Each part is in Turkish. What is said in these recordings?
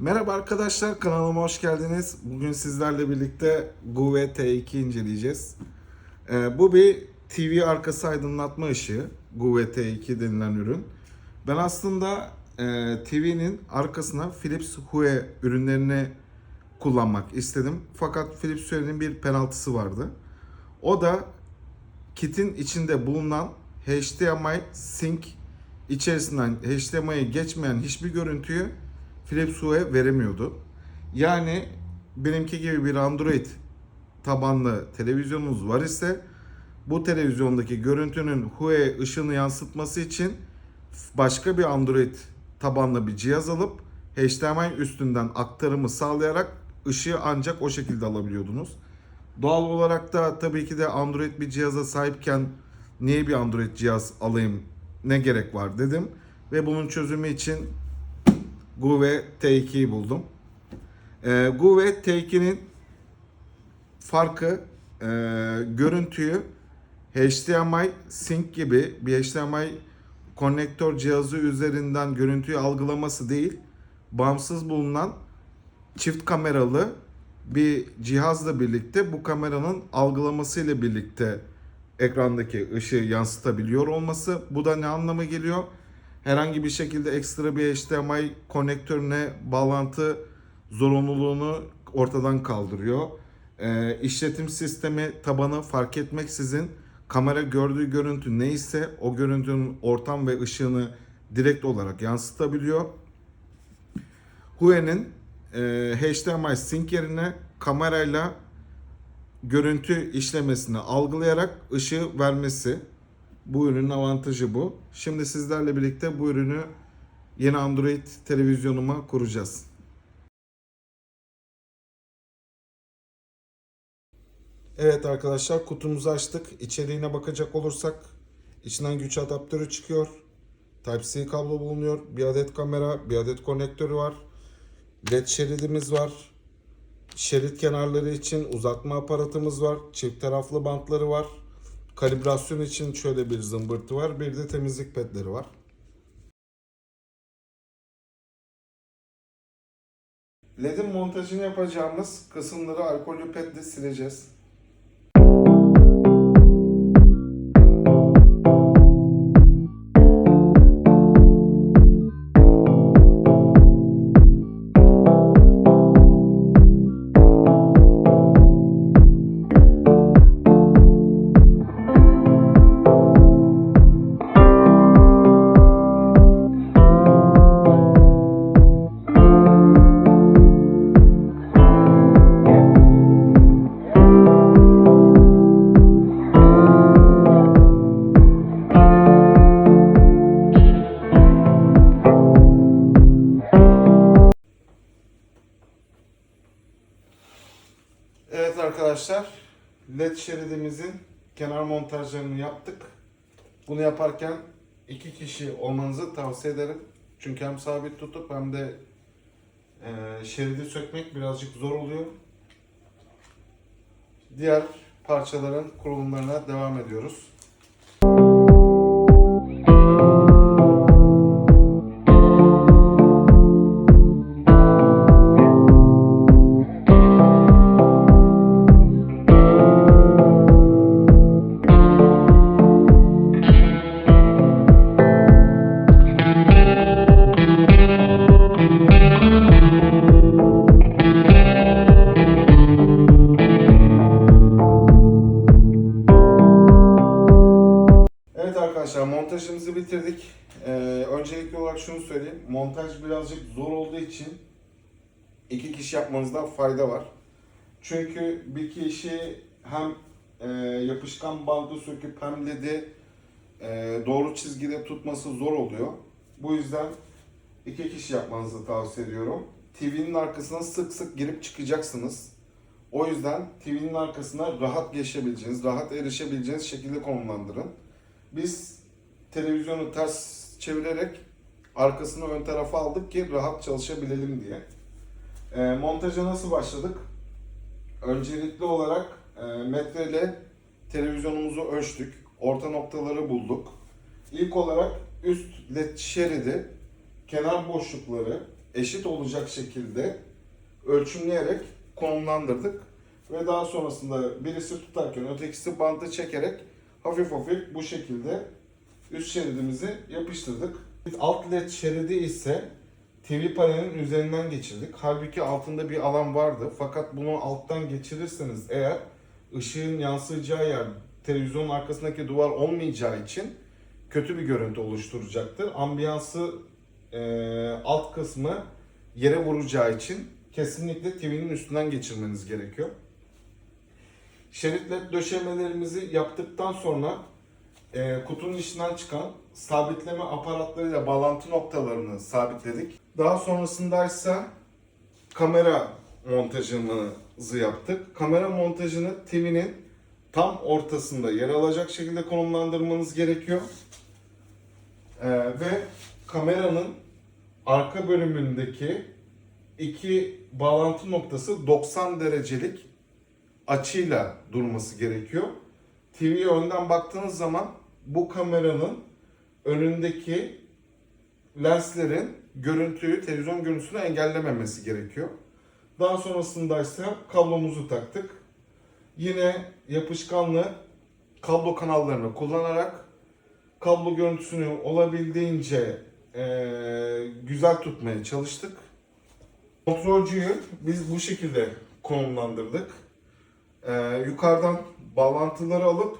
Merhaba arkadaşlar kanalıma hoş geldiniz. Bugün sizlerle birlikte GUVE T2 inceleyeceğiz. Ee, bu bir TV arkası aydınlatma ışığı. GUVE T2 denilen ürün. Ben aslında e, TV'nin arkasına Philips Hue ürünlerini kullanmak istedim. Fakat Philips Hue'nin bir penaltısı vardı. O da kitin içinde bulunan HDMI sync içerisinden HDMI'ye geçmeyen hiçbir görüntüyü Philips Hue veremiyordu. Yani benimki gibi bir Android tabanlı televizyonunuz var ise bu televizyondaki görüntünün Hue ışını yansıtması için başka bir Android tabanlı bir cihaz alıp HDMI üstünden aktarımı sağlayarak ışığı ancak o şekilde alabiliyordunuz. Doğal olarak da tabii ki de Android bir cihaza sahipken niye bir Android cihaz alayım ne gerek var dedim. Ve bunun çözümü için Guve T2'yi buldum. Ee, Guve T2'nin farkı e, görüntüyü HDMI sync gibi bir HDMI konnektör cihazı üzerinden görüntüyü algılaması değil, bağımsız bulunan çift kameralı bir cihazla birlikte bu kameranın algılaması ile birlikte ekrandaki ışığı yansıtabiliyor olması. Bu da ne anlama geliyor? Herhangi bir şekilde ekstra bir HDMI konnektörüne bağlantı zorunluluğunu ortadan kaldırıyor. Ee, işletim sistemi tabanı fark etmeksizin kamera gördüğü görüntü neyse o görüntünün ortam ve ışığını direkt olarak yansıtabiliyor. Hue'nin e, HDMI sync yerine kamerayla görüntü işlemesini algılayarak ışığı vermesi. Bu ürünün avantajı bu. Şimdi sizlerle birlikte bu ürünü yeni Android televizyonuma kuracağız. Evet arkadaşlar kutumuzu açtık. İçeriğine bakacak olursak içinden güç adaptörü çıkıyor. Type-C kablo bulunuyor. Bir adet kamera, bir adet konnektörü var. LED şeridimiz var. Şerit kenarları için uzatma aparatımız var. Çift taraflı bantları var. Kalibrasyon için şöyle bir zımbırtı var. Bir de temizlik pedleri var. LED'in montajını yapacağımız kısımları alkollü pedle sileceğiz. Şeridimizin kenar montajlarını yaptık. Bunu yaparken iki kişi olmanızı tavsiye ederim. Çünkü hem sabit tutup hem de e, şeridi sökmek birazcık zor oluyor. Diğer parçaların kurulumlarına devam ediyoruz. Şunu söyleyeyim. Montaj birazcık zor olduğu için iki kişi yapmanızda fayda var. Çünkü bir kişi hem e, yapışkan bandı söküp hem LED'i e, doğru çizgide tutması zor oluyor. Bu yüzden iki kişi yapmanızı tavsiye ediyorum. TV'nin arkasına sık sık girip çıkacaksınız. O yüzden TV'nin arkasına rahat geçebileceğiniz, rahat erişebileceğiniz şekilde konumlandırın. Biz televizyonu ters çevirerek arkasını ön tarafa aldık ki rahat çalışabilelim diye. E, montaja nasıl başladık? Öncelikli olarak e, metreyle televizyonumuzu ölçtük. Orta noktaları bulduk. İlk olarak üst led şeridi, kenar boşlukları eşit olacak şekilde ölçümleyerek konumlandırdık. Ve daha sonrasında birisi tutarken ötekisi bantı çekerek hafif hafif bu şekilde üst şeridimizi yapıştırdık. Alt led şeridi ise TV panelin üzerinden geçirdik. Halbuki altında bir alan vardı. Fakat bunu alttan geçirirseniz eğer ışığın yansıyacağı yer televizyonun arkasındaki duvar olmayacağı için kötü bir görüntü oluşturacaktır. Ambiyansı e, alt kısmı yere vuracağı için kesinlikle TV'nin üstünden geçirmeniz gerekiyor. Şerit led döşemelerimizi yaptıktan sonra e, kutunun içinden çıkan sabitleme aparatlarıyla bağlantı noktalarını sabitledik. Daha sonrasında ise kamera montajımızı yaptık. Kamera montajını TV'nin tam ortasında yer alacak şekilde konumlandırmanız gerekiyor. E, ve kameranın arka bölümündeki iki bağlantı noktası 90 derecelik açıyla durması gerekiyor. TV'ye önden baktığınız zaman bu kameranın önündeki lenslerin görüntüyü, televizyon görüntüsünü engellememesi gerekiyor. Daha sonrasında ise kablomuzu taktık. Yine yapışkanlı kablo kanallarını kullanarak kablo görüntüsünü olabildiğince eee, güzel tutmaya çalıştık. Kontrolcüyü biz bu şekilde konumlandırdık. Ee, yukarıdan bağlantıları alıp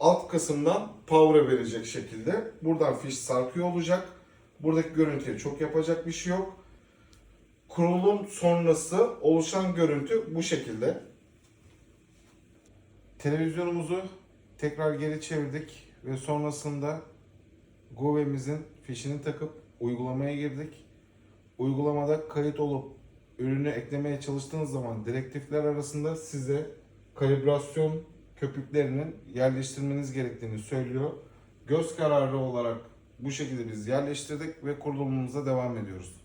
alt kısımdan power'a verecek şekilde buradan fiş sarkıyor olacak. Buradaki görüntüye çok yapacak bir şey yok. Kurulum sonrası oluşan görüntü bu şekilde. Televizyonumuzu tekrar geri çevirdik ve sonrasında Gove'mizin fişini takıp uygulamaya girdik. Uygulamada kayıt olup ürünü eklemeye çalıştığınız zaman direktifler arasında size kalibrasyon köpüklerinin yerleştirmeniz gerektiğini söylüyor. Göz kararı olarak bu şekilde biz yerleştirdik ve kurulumumuza devam ediyoruz.